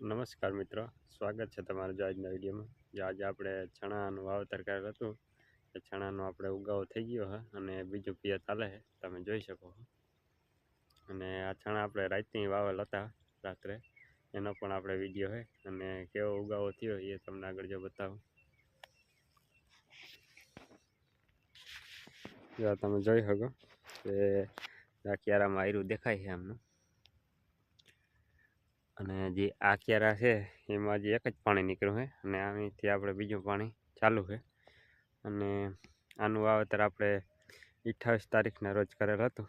નમસ્કાર મિત્રો. સ્વાગત છે તમારું જો આજના વિડીયોમાં. જે આજે આપણે ચણાનું વાવતર કરેલ હતું, એ ચણાનો આપણે ઉગાવો થઈ ગયો છે અને બીજું પિયત ચાલે છે. તમે જોઈ શકો છો. અને આ ચણા આપણે રાતની વાવેલ હતા, રાત્રે. એનો પણ આપણે વીડિયો છે અને કેવો ઉગાવો થયો એ તમને આગળ જો બતાવું. જો તમે જોઈ શકો કે આ ક્યારામાં આયરું દેખાય છે એમનું અને જે આ ક્યારા છે, એમાં જે એક જ પાણી નીકળ્યું છે અને અહીંથી આપણે બીજું પાણી ચાલુ છે. અને આનું વાવેતર આપણે અઠ્ઠાવીસ તારીખના રોજ કરેલ હતું.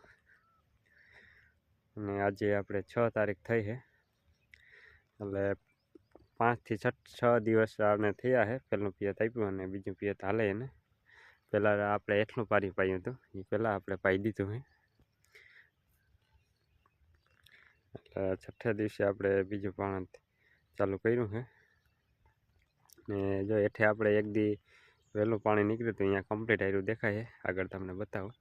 અને આજે આપણે છ તારીખ થઈ છે. એટલે પાંચથી છ છ દિવસ આપણે થયા છે. પહેલું પિયત આપ્યું અને બીજું પિયત હાલે એને પહેલાં આપણે એટલું પાણી પાયું હતું. એ પહેલાં આપણે પાઈ દીધું છે. એટલે છઠ્ઠા દિવસે આપણે બીજું પણ ચાલુ કર્યું છે ને જો હેઠે આપણે એક દી વહેલું પાણી નીકળ્યું હતું અહીંયા કમ્પ્લીટ આવ્યું દેખાય છે આગળ તમને બતાવું.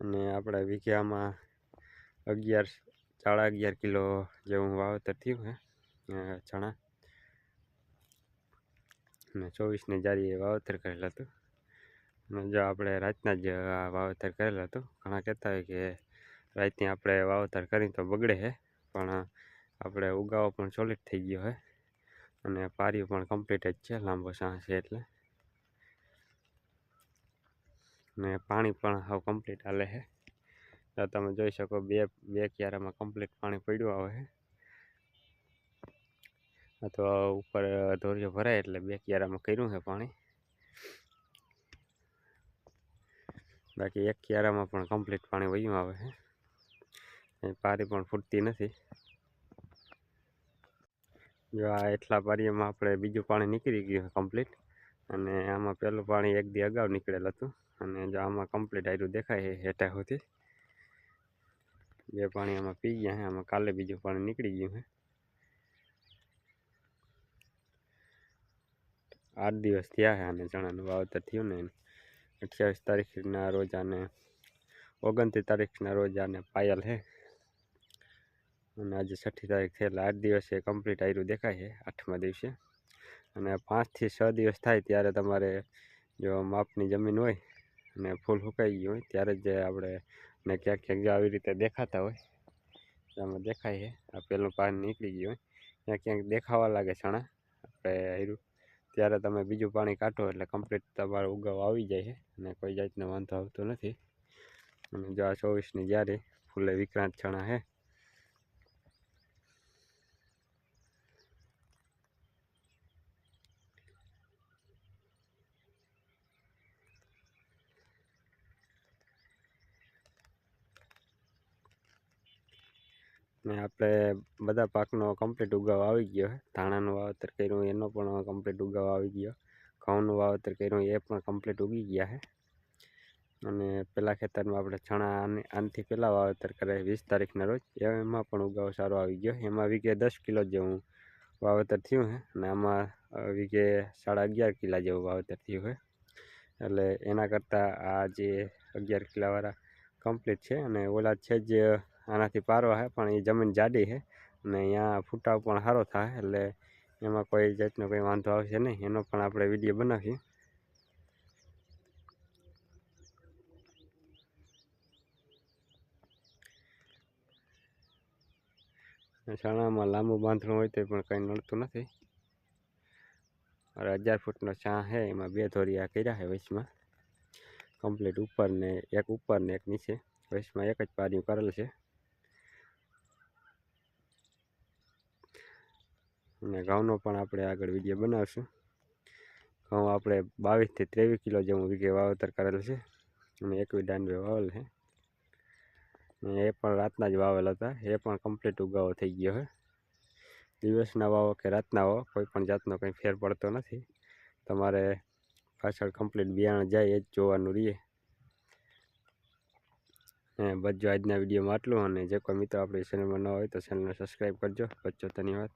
અને આપણે વીઘામાં અગિયાર, સાડા અગિયાર કિલો જેવું વાવેતર થયું છે ચણા. અને ચોવીસની જારીએ વાવેતર કરેલું હતું. અને જો આપણે રાતના જ વાવેતર કરેલું હતું, ઘણા કહેતા હોય કે રાતની આપણે વાવતાર કરીને તો બગડે છે પણ આપણે ઉગાવો પણ સોલિડ થઈ ગયો છે અને પારીઓ પણ કમ્પ્લીટ જ છે, લાંબો સાહ છે એટલે. ને પાણી પણ હાવ કમ્પ્લીટ હાલે છે તો તમે જોઈ શકો બે બે ક્યારામાં કમ્પ્લીટ પાણી પડ્યું આવે છે અથવા ઉપર ધોરિયો ભરાય એટલે બે ક્યારામાં કર્યું છે પાણી. બાકી એક ક્યારામાં પણ કમ્પ્લીટ પાણી વયું આવે છે પારી પણ ફૂટતી નથી. જો આ એટલા પારીમાં આપણે બીજું પાણી નીકળી ગયું કમ્પ્લીટ અને આમાં પહેલું પાણી એક દી અગાઉ નીકળેલ હતું, અને જો આમાં કમ્પ્લીટ આયરું દેખાય હેઠા સુધી. બે પાણી આમાં પી ગયા છે, આમાં કાલે બીજું પાણી નીકળી ગયું છે. આઠ દિવસ થયા છે આને ચણાનું વાવેતર થયું ને અઠ્યાવીસ તારીખના રોજ આને ઓગણત્રીસ તારીખના રોજ આને પાયલ છે. અને આજે છઠ્ઠી તારીખ થયેલા આઠ દિવસે કમ્પ્લીટ આયરું દેખાય છે, આઠમા દિવસે. અને પાંચથી છ દિવસ થાય ત્યારે તમારે જો માપની જમીન હોય અને ફૂલ સુકાઈ ગયું હોય ત્યારે જ આપણે ને ક્યાંક ક્યાંક જો આવી રીતે દેખાતા હોય, આમાં દેખાય છે. આ પહેલું પાન નીકળી ગયું હોય, ક્યાંક ક્યાંક દેખાવા લાગે છણા આપણે આયરું. ત્યારે તમે બીજું પાણી કાઢો એટલે કમ્પ્લીટ તમારો ઉગાવ આવી જાય છે અને કોઈ જાતનો વાંધો આવતો નથી. અને જો આ ચોવીસની જ્યારે ફૂલે વિક્રાંત છણા છે. ને આપણે બધા પાકનો કમ્પ્લીટ ઉગાવ આવી ગયો છે ધાણાનું વાવેતર કર્યું, એનો પણ કમ્પ્લીટ ઉગાવ આવી ગયો. ઘઉંનું વાવેતર કર્યું, એ પણ કમ્પ્લીટ ઉગી ગયા છે અને પહેલાં ખેતરમાં આપણે ચણા આનથી પહેલાં વાવેતર કરે વીસ તારીખના રોજ. એમાં પણ ઉગાવ સારો આવી ગયો એમાં વીઘે દસ કિલો જેવું વાવેતર થયું છે અને આમાં વીઘે સાડા અગિયાર કિલા જેવું વાવેતર થયું છે એટલે એના કરતાં આ જે અગિયાર કિલાવાળા કમ્પ્લીટ છે અને ઓલા છે જ આનાથી પારો છે પણ એ જમીન જાડી છે અને અહીંયા ફૂટાવ પણ સારો થાય એટલે એમાં કોઈ જાતનો કંઈ વાંધો આવશે નહીં. એનો પણ આપણે વીડિયો બનાવીએ. છાણામાં લાંબુ બાંધણું હોય તો પણ કંઈ નડતું નથી. અરે હજાર ફૂટનો છાણ છે એમાં બે ધોરિયા કર્યા છે વચમાં કમ્પ્લીટ ઉપર ને એક ઉપર ને એક નીચે. વચમાં એક જ પાર્યું કરેલ છે. અને ઘઉંનો પણ આપણે આગળ વીડિયો બનાવશું. ઘઉં આપણે બાવીસથી ત્રેવીસ કિલો જેવું વીઘે વાવેતર કરેલ છે. અને એકવી દાંડવે વાવેલ છે. એ પણ રાતના જ વાવેલ હતા. એ પણ કમ્પ્લીટ ઉગાવો થઈ ગયો છે. દિવસના વાવો કે રાતના વાવો, કોઈ પણ જાતનો કંઈ ફેર પડતો નથી. તમારે પાછળ કમ્પ્લીટ બિયારણ જાય એ જ જોવાનું રહીએ. જો આજના વિડીયોમાં આટલું. અને જે કોઈ મિત્રો આપણી ચેનલમાં ન હોય તો ચેનલને સબસ્ક્રાઈબ કરજો. બચ્ચો ધન્યવાદ.